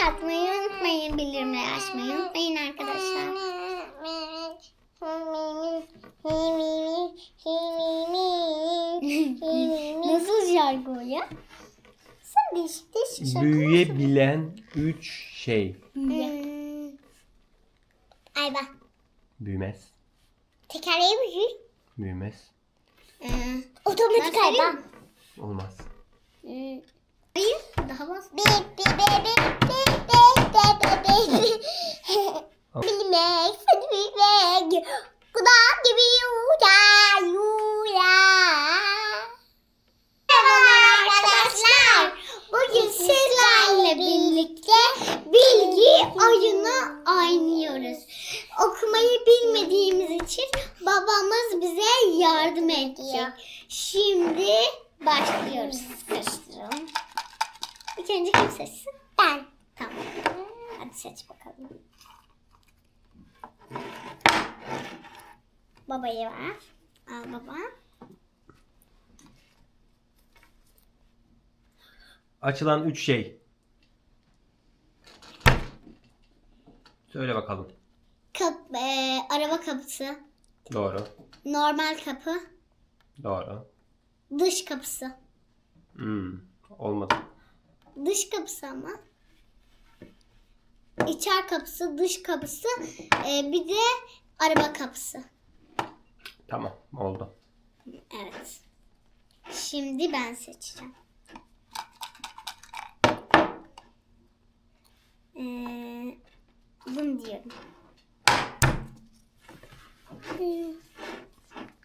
like atmayı unutmayın. Bildirimleri açmayı unutmayın arkadaşlar. Nasıl şarkı o ya? Sen değişik değişik şarkı Büyüyebilen 3 şey. Hmm. Ayva. Büyümez. Tekerleği büyür. Büyümez. Ee, otomatik ayva. Olmaz. Hmm. Hayır. Daha bas. Bilmek, seni bilmek. Kulak gibi yuya yuya. Merhaba arkadaşlar. Bugün sizlerle birlikte bilgi oyunu oynuyoruz. Okumayı bilmediğimiz için babamız bize yardım edecek. Şimdi başlıyoruz. Karıştıralım. İlk önce kim seçsin? Ben. Tamam. Hadi seç bakalım. Babayı ver. Al baba. Açılan 3 şey. Söyle bakalım. Kap, eee, araba kapısı. Doğru. Normal kapı. Doğru. Dış kapısı. Hmm. Olmadı. Dış kapısı ama. İçer kapısı, dış kapısı. eee, bir de araba kapısı. Tamam. Oldu. Evet. Şimdi ben seçeceğim. Ee, bunu diyorum.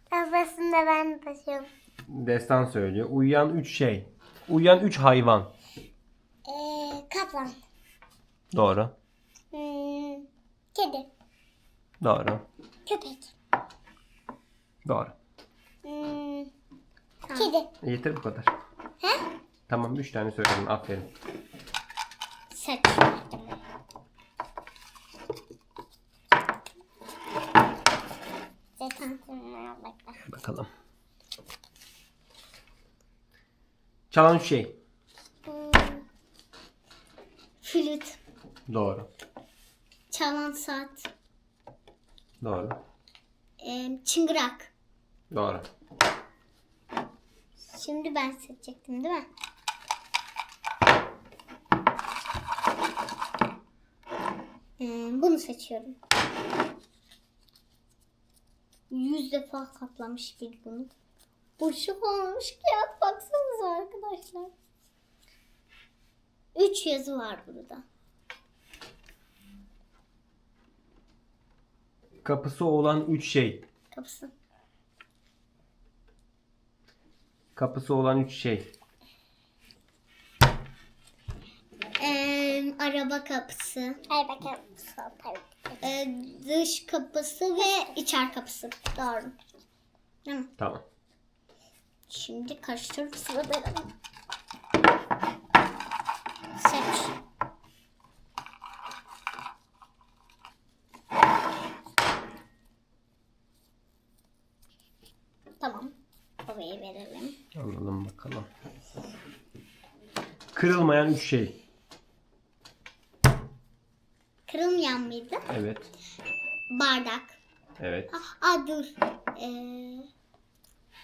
Kafasında ben taşıyorum. Destan söylüyor. Uyuyan 3 şey. Uyuyan 3 hayvan. Kaplan. Doğru. Hmm, kedi. Doğru. Köpek. Doğru. Hmm, kedi. Yeter bu kadar. He? Tamam 3 tane söyledin. Aferin. Seç. Bakalım. Çalan 3 şey. Doğru. Çalan saat. Doğru. Ee, çıngırak. Doğru. Şimdi ben seçecektim değil mi? Ee, bunu seçiyorum. Yüz defa katlamış bir bunu. Boşluk olmuş kağıt baksanıza arkadaşlar. Üç yazı var burada. Kapısı olan 3 şey. Kapısı. Kapısı olan 3 şey. Ee, araba kapısı. Araba kapısı. Ee, dış kapısı ve içer kapısı. Doğru. Değil mi? Tamam. Şimdi karıştırıp sırada Seç. Tamam. Babaya verelim. Alalım bakalım. Kırılmayan 3 şey. Kırılmayan mıydı? Evet. Bardak. Evet. Aa dur. Ee,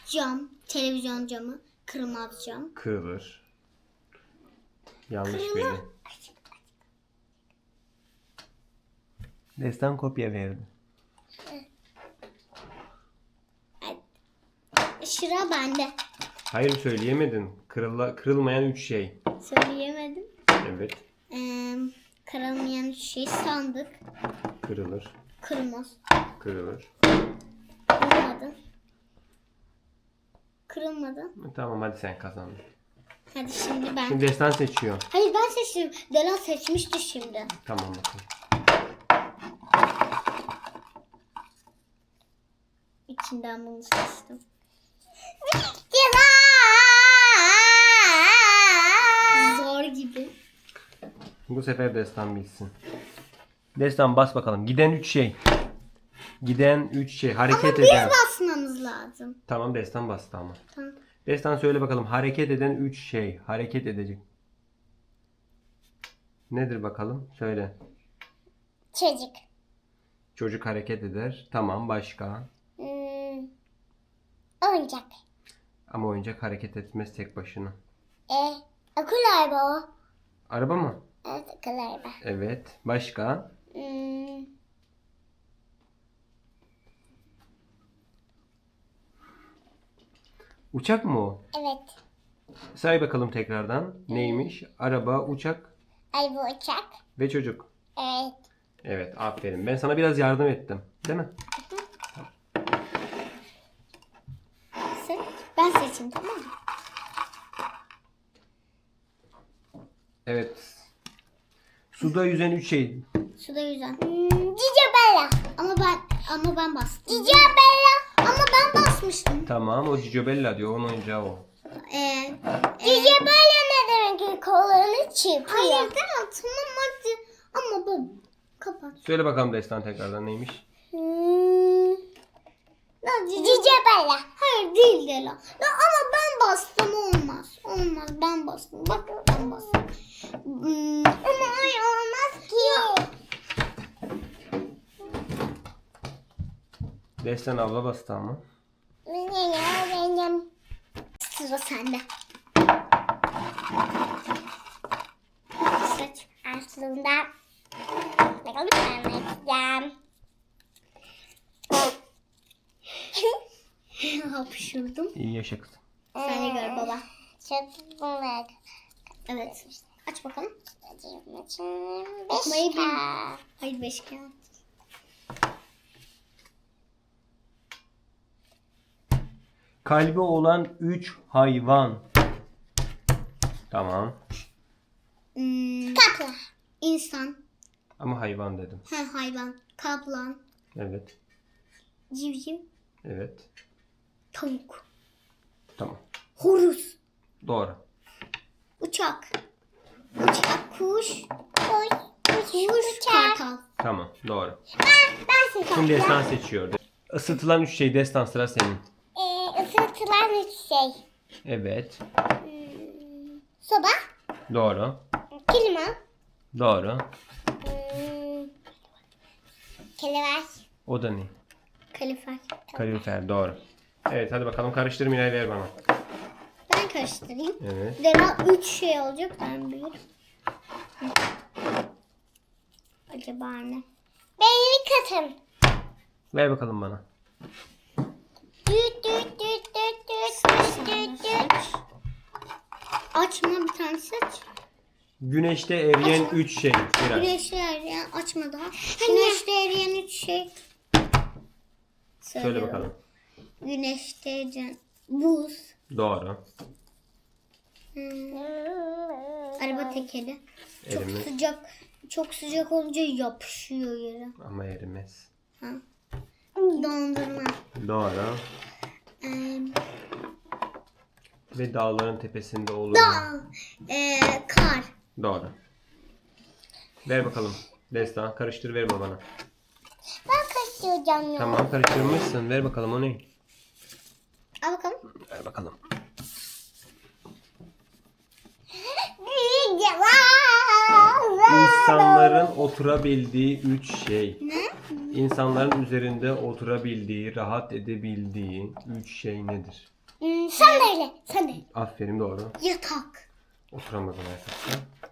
cam. Televizyon camı. Kırılmaz cam. Kırılır. Yanlış Kırılır. bildin. Destan kopya verdi. Şıra bende. Hayır söyleyemedin. Kırıla, kırılmayan 3 şey. Söyleyemedim. Evet. Ee, kırılmayan şey sandık. Kırılır. Kırmaz. Kırılır. Kırılmadı. Kırılmadı. Tamam hadi sen kazandın. Hadi şimdi ben. Şimdi Destan seçiyor. Hayır ben seçtim. Dela seçmişti şimdi. Tamam bakalım. İçinden bunu seçtim. Zor gibi. Bu sefer Destan bilsin. Destan bas bakalım. Giden 3 şey. Giden 3 şey. Hareket Biz eden. basmamız lazım. Tamam Destan bastı ama. Tamam. Destan söyle bakalım. Hareket eden 3 şey. Hareket edecek. Nedir bakalım? Söyle. Çocuk. Çocuk hareket eder. Tamam başka. Hmm, oyuncak. Ama oyuncak hareket etmez tek başına. E, akıl araba o. Araba mı? Evet akıl araba. Evet. Başka? Hmm, Uçak mı o? evet. Say bakalım tekrardan. Neymiş? Araba, uçak Araba uçak. ve çocuk. Evet. Evet aferin. Ben sana biraz yardım ettim. Değil mi? Seç. Ben seçeyim tamam mı? Evet. Suda yüzen üç şey. Suda yüzen. Hmm, Cici Bella. Ama ben ama ben bastım. Cici Bella. Ama ben basmıştım. Tamam o Cicobella diyor. Onun oyuncağı o. Ee, Cici Bella ne demek? Kollarını çırpıyor. Hayır tamam hadi. Ama bu kapat. Söyle bakalım Destan tekrardan neymiş? Hmm. Cici Bella. Hayır değil. Ya ben bastım olmaz. Ben bastım. Bak ben bastım. Hmm. Ama ay olmaz ki. Destan abla bastı ama. Benim benim. Sıra sende. Saç aslında bakalım ben yapacağım. Hapşırdım. İyi yaşa kızım. Sen de gör baba. Bunlar. Evet. Aç bakalım. Açayım açayım. Açmayı bil. Hayır beş kağıt. Kalbi olan üç hayvan. Tamam. Hmm. Kaplan. İnsan. Ama hayvan dedim. Ha, hayvan. Kaplan. Evet. Civciv. Evet. Tavuk. Tamam. Horus. Doğru. Uçak. Uçak. Kuş. Kuş. Kuş. Kartal. Tamam. Doğru. Ben, ben seçeceğim. Şimdi Destan seçiyor. Isıtılan üç şey Destan sıra senin. Ee, ısıtılan üç şey. Evet. Hmm, soba. Doğru. Klima. Doğru. Hmm, kelebek. O da ne? Kalifer. Kalorifer. Doğru. Evet hadi bakalım karıştır Miray ver bana. Karıştırayım. Evet. Dera üç şey olacak. Ben bir. Acaba ne? Belli katım. Ver bakalım bana. Düt düt düt düt düt düt düt düt. Açma bir tane seç. Güneşte eriyen üç şey. Miray. Güneşte eriyen açma daha. Güneşte eriyen üç şey. Söyle Söylüyorum. bakalım. Güneşte eriyen buz. Doğru. Hmm. Araba tekeri. Çok Erime sıcak. Çok sıcak olunca yapışıyor yere. ama erimez. Ha. Dondurma. Doğru. Ee, Ve dağların tepesinde olur. dağ. Ee, kar. Doğru. Ver bakalım. Destan karıştır verme bana. Ben kaçıracağım ya. Tamam karıştırmışsın. Ver bakalım o ne? Al bakalım. Ver bakalım. İnsanların oturabildiği üç şey. Ne? İnsanların üzerinde oturabildiği, rahat edebildiği üç şey nedir? Hmm, sandalye. Sandalye. Aferin doğru. Yatak. Oturamadım ayakta.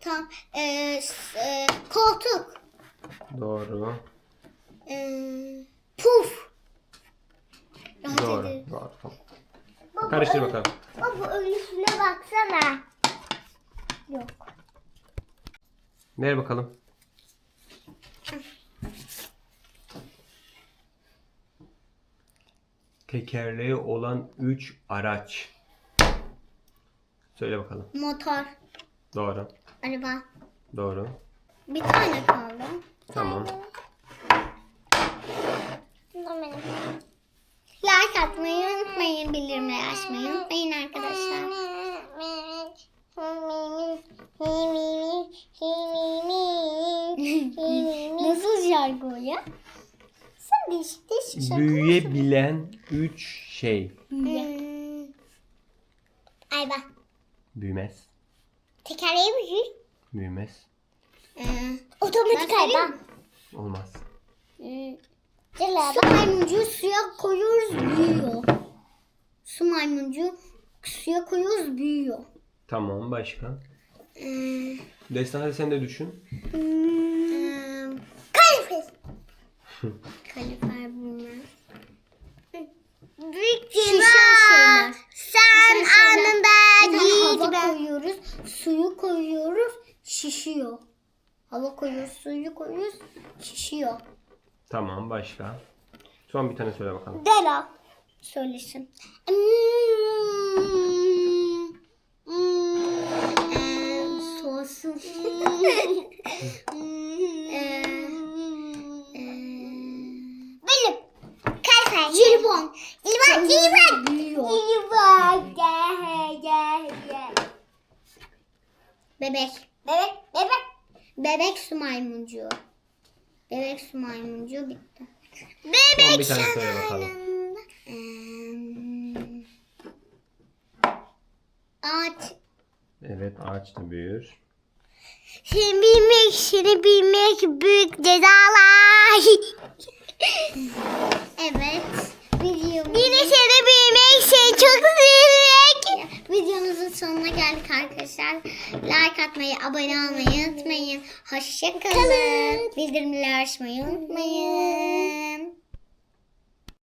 Tamam. Ee, s- e, koltuk. Doğru. Ee, puf. Rahat Doğru. ederiz. Doğru. Tamam. Karıştır bakalım. Baba ölüsüne baksana. Yok. Ver bakalım. Tekerleği olan üç araç. Söyle bakalım. Motor. Doğru. Araba. Doğru. Bir tane kaldı. Tamam. Like atmayı unutmayın. Bildirimleri açmayı unutmayın arkadaşlar. Nasıl şarkı o ya? Sen değişik değişik şarkı Büyüyebilen üç şey. Hmm. Ay bak. Büyümez. Tekerleği büyür. Büyümez. Ee, Otomatik araba. Olmaz. Su maymuncuğu suya koyuyoruz büyüyor. Su maymuncuğu suya koyuyoruz büyüyor. Tamam başka. Ee, Destan hadi sen de düşün. hmm. Kalifer bilmem. Büyük şeyler. Sen anında Hava koyuyoruz, suyu koyuyoruz, şişiyor. Hava koyuyoruz, suyu koyuyoruz, şişiyor. Tamam başka. Son bir tane söyle bakalım. Dela. Söylesin. Hmm. Hmm. Soğusun. Jelibon. Jelibon. Büyüyor. Jelibon. Gel gel gel. Bebek. Bebek. Bebek. Bebek su maymuncuğu. Bebek su maymuncuğu bitti. Bebek Son bir tane söyle bakalım. Eee, Ağaç. Evet ağaç da büyür. Seni bilmek, seni bilmek büyük cezalar. evet. Videomuz... Yine seni bilmek seni çok sevmek. Videomuzun sonuna geldik arkadaşlar. Like atmayı, abone olmayı unutmayın. Hoşçakalın. Bildirimleri açmayı unutmayın.